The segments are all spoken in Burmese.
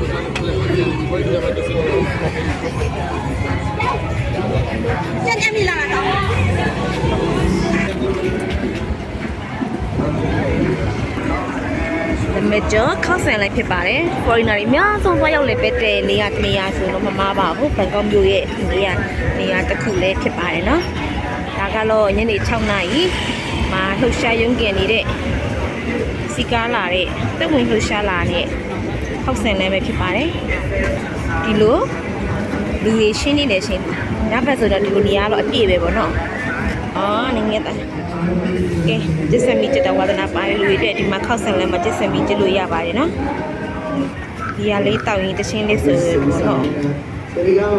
ညညမိလာတာနော်ဒါမဲ့ကျော်ခောက်ဆန်လိုက်ဖြစ်ပါတယ် foreigner တွေအများဆုံးသွားရောက်လေပဲတဲ့နေရာတစ်နေရာဆိုတော့မမားပါဘူးဘန်ကောက်မြို့ရဲ့နေရာနေရာတစ်ခုလည်းဖြစ်ပါတယ်နော်ဒါကတော့ညနေ6နာရီမှာလှုပ်ရှားရုံးကန်နေတဲ့စီကားလာတဲ့တက်ဝင်လှုပ်ရှားလာတဲ့ ခောက်ဆန်လည်းပဲဖြစ်ပါတယ်ဒီလိုလူတွေရှင်းနေတယ်ရှင်းညဘက်ဆိုတော့ဒီလိုနေရာတော့အပြည့်ပဲပေါ့နော်အော်နေငယ်တာကဲကျစ်စမီကျတဲ့ဝါဒနာပါတဲ့လူတွေအတွက်ဒီမှာခောက်ဆန်လဲမှာကျစ်စမီကျလို့ရပါတယ်နော်ဒီရလေးတောက်ရင်တချင်းလေးဆိုပေါ့နော်စရိကတော့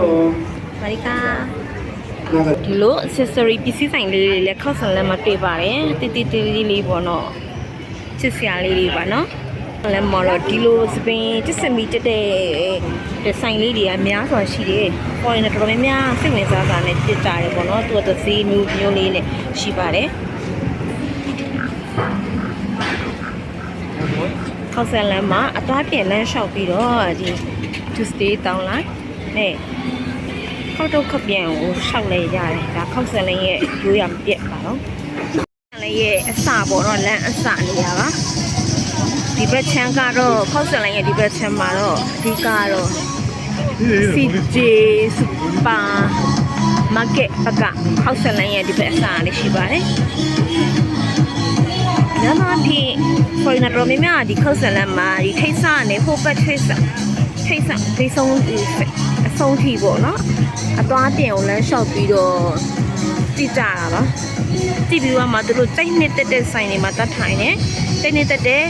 မာရီကာနာကဒီလို accessory ပစ္စည်းဆိုင်လေးတွေလည်းခောက်ဆန်လဲမှာတွေ့ပါတယ်တီတီတီလေးလေးပေါ့နော်ချစ်စရာလေးတွေပါနော် လဲမော်တော့ဒီလိုစပင်ကျစ်စမီကျတဲ့ဒီဆိုင်လေးတွေကအများစွာရှိတယ်။ပေါ်ရင်တော့တော်တော်များများစိတ်ဝင်စားတာနဲ့တစ်ကြတယ်ပေါ့နော်။သူကသစီမျိုးမျိုးလေးနဲ့ရှိပါတယ်။ခောက်ဆန်လမ်းမှာအသွားပြင်လမ်းလျှောက်ပြီးတော့ဒီ Tuesday တောင်းလိုက်နဲ့ခောက်တော့ခပ်ပြန်ကိုရှောက်လဲရတယ်ဒါခောက်ဆန်လမ်းရဲ့ရိုးရမပြက်ပါတော့လမ်းရဲ့အစပေါ့နော်လမ်းအစနေရပါ ဒီဘက်ချမ်းကတော့ခောက်ဆန်လမ်းရဲ့ဒီဘက်ချမ်းမှာတော့အဓိကကတော့ CJ Super Market ဘက်ကခောက်ဆန်လမ်းရဲ့ဒီဘက်အစလေးရှိပါတယ်ညနာဒီ foreigner တော်များများဒီခောက်ဆန်လမ်းမှာဒီထိတ်ဆနဲ့ဟိုဘက်ထိတ်ဆထိတ်ဆထိတ်ဆုံးဒီအဆုံးထိပေါ့နော်အသွားပြင်ကိုလမ်းလျှောက်ပြီးတော့တိကြတာပါတိပြီးတော့မှသူတို့တိတ်နှစ်တက်တဲ့ဆိုင်တွေမှာတတ်ထိုင်တယ်တိတ်နှစ်တက်တဲ့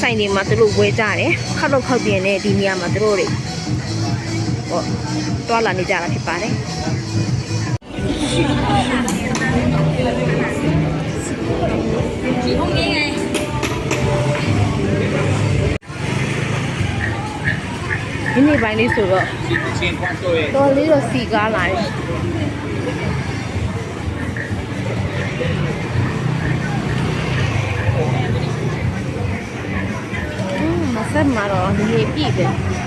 ဆိုင်တွေမှာသူတို့ဝဲကြတယ်ခောက်တော့ခောက်ပြင်တဲ့ဒီနေရာမှာသူတို့တွေဟောတွာလာနေကြတာဖြစ်ပါတယ်ဒီဟုတ်ငင်းငယ်ဒီနေ့ပိုင်းလေးဆိုတော့တော်လေးတော့စီကားလာတယ် อืมမဆက်မှာတော့နေပြည့်ပဲ